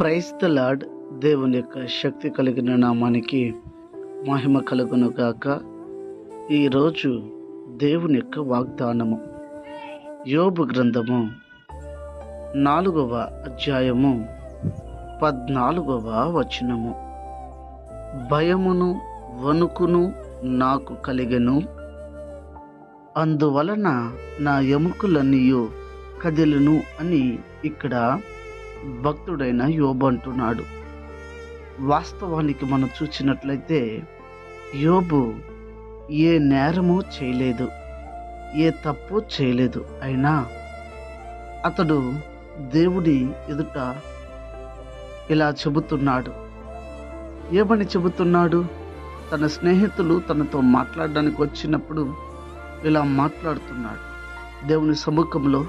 Price the దేవుని యొక్క శక్తి కలిగిన నామానికి మహిమ కలుగును గాక ఈరోజు దేవుని యొక్క వాగ్దానము. యోబు గ్రంథము నాలుగవ అధ్యాయము పద్నాలుగవ వచనము. భయమును వణుకును నాకు కలిగెను. అందువలన నా ఎముకలన్నీయు కదిలను అని ఇక్కడ భక్తుడైన యోబు అంటున్నాడు. వాస్తవానికి మనం చూసినట్లయితే యోబు ఏ నేరము చేయలేదు ఏ తప్పు చేయలేదు. అయినా అతడు దేవుడి ఎదుట ఇలా చెబుతున్నాడు. ఏమని చెబుతున్నాడు? తన స్నేహితులు తనతో మాట్లాడడానికి వచ్చినప్పుడు ఇలా మాట్లాడుతున్నాడు. దేవుని సముఖంలో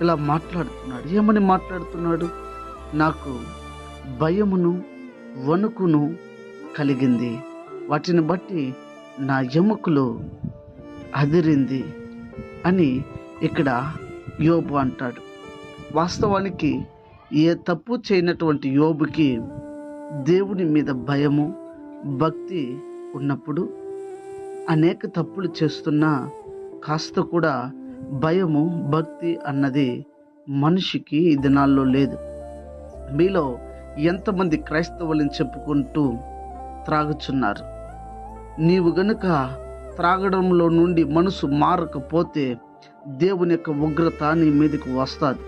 ఇలా మాట్లాడుతున్నాడు. ఏమని మాట్లాడుతున్నాడు? నాకు భయమును వణుకును కలిగింది. వాటిని బట్టి నా ఎముకలు అదిరింది అని ఇక్కడ యోబు అంటాడు. వాస్తవానికి ఏ తప్పు చేయనటువంటి యోబుకి దేవుని మీద భయము భక్తి ఉన్నప్పుడు అనేక తప్పులు చేస్తున్నా కాస్త కూడా భయము భక్తి అన్నది మనిషికి ఈ దినాల్లో లేదు. మీలో ఎంతమంది క్రైస్తవులని చెప్పుకుంటూ త్రాగుచున్నారు? నీవు గనుక త్రాగడంలో నుండి మనసు మారకపోతే దేవుని యొక్క ఉగ్రత నీ మీదకి వస్తుంది.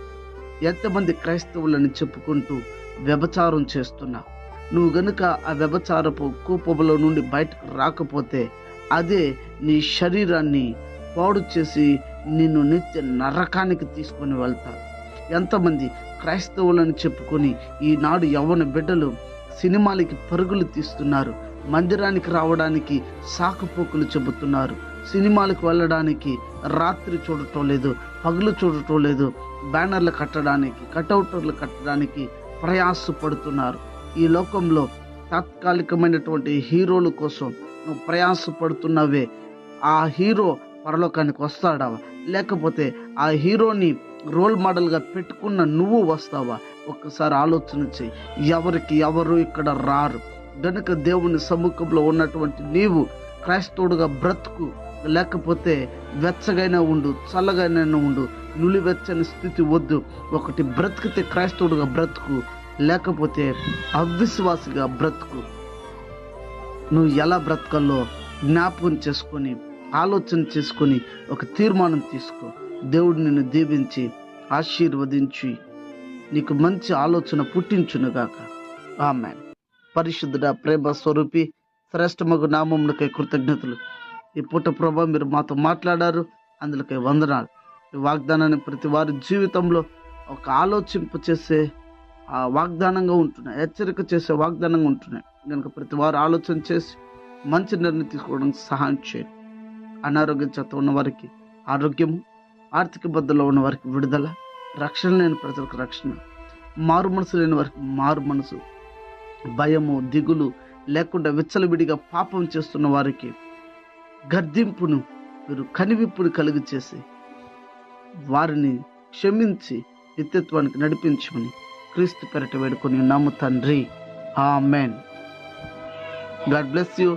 ఎంతమంది క్రైస్తవులని చెప్పుకుంటూ వ్యభచారం చేస్తున్నా? నువ్వు గనుక ఆ వ్యభచారపు కూపములో నుండి బయటకు రాకపోతే అదే నీ శరీరాన్ని పాడు చేసి నిన్ను నిత్య నరకానికి తీసుకొని వెళ్తారు. ఎంతమంది క్రైస్తవులను చెప్పుకొని ఈనాడు యవ్వన బిడ్డలు సినిమాలకి పరుగులు తీస్తున్నారు మందిరానికి రావడానికి సాకుపోకులు చెబుతున్నారు సినిమాలకు వెళ్ళడానికి రాత్రి చూడటం లేదు పగులు చూడటం లేదు బ్యానర్లు కట్టడానికి కటౌటర్లు కట్టడానికి ప్రయాసపడుతున్నారు. ఈ లోకంలో తాత్కాలికమైనటువంటి హీరోల కోసం నువ్వు ప్రయాసపడుతున్నవే. ఆ హీరో పరలోకానికి వస్తాడా? లేకపోతే ఆ హీరోని రోల్ మోడల్గా పెట్టుకున్న నువ్వు వస్తావా? ఒక్కసారి ఆలోచన చేయి. ఎవరికి ఎవరు ఇక్కడ రారు? గనుక దేవుని సముఖంలో ఉన్నటువంటి నీవు క్రైస్తవుడుగా బ్రతుకు. లేకపోతే వెచ్చగైనా ఉండు చల్లగైనా ఉండు నులివెచ్చని స్థితి వద్దు. ఒకటి బ్రతికితే క్రైస్తవుడుగా బ్రతుకు లేకపోతే అవిశ్వాసిగా బ్రతుకు. నువ్వు ఎలా బ్రతకాలో జ్ఞాపకం చేసుకొని ఆలోచన చేసుకొని ఒక తీర్మానం తీసుకో. దేవుడు నిన్ను దీవించి ఆశీర్వదించి నీకు మంచి ఆలోచన పుట్టించునుగాక. ఆమె పరిశుద్ధుడ ప్రేమ స్వరూపి శ్రేష్టమగు నామములకై కృతజ్ఞతలు. ఈ పూట ప్రభా మీరు మాతో మాట్లాడారు. అందులోకై వందనాలు. ఈ వాగ్దానాన్ని ప్రతి వారి జీవితంలో ఒక ఆలోచింపు చేసే ఆ వాగ్దానంగా ఉంటున్నాయి. హెచ్చరిక చేసే వాగ్దానంగా ఉంటున్నాయి. కనుక ప్రతి వారు ఆలోచన చేసి మంచి నిర్ణయం తీసుకోవడానికి సహాయం చేయండి. అనారోగ్యం చేత ఉన్న వారికి ఆరోగ్యము ఆర్థిక బద్దలో ఉన్న వారికి విడుదల రక్షణ లేని ప్రజలకు రక్షణ మారు మనసు లేని వారికి మారు మనసు భయము దిగులు లేకుండా విచ్చలవిడిగా పాపం చేస్తున్న వారికి గర్దింపును మీరు కనివిప్పును కలిగి చేసి వారిని క్షమించి నిత్యత్వానికి నడిపించమని క్రీస్తు పెరట వేడుకొని నమ్ము తండ్రి. ఆ మెన్ గాడ్ బ్లెస్ యూ.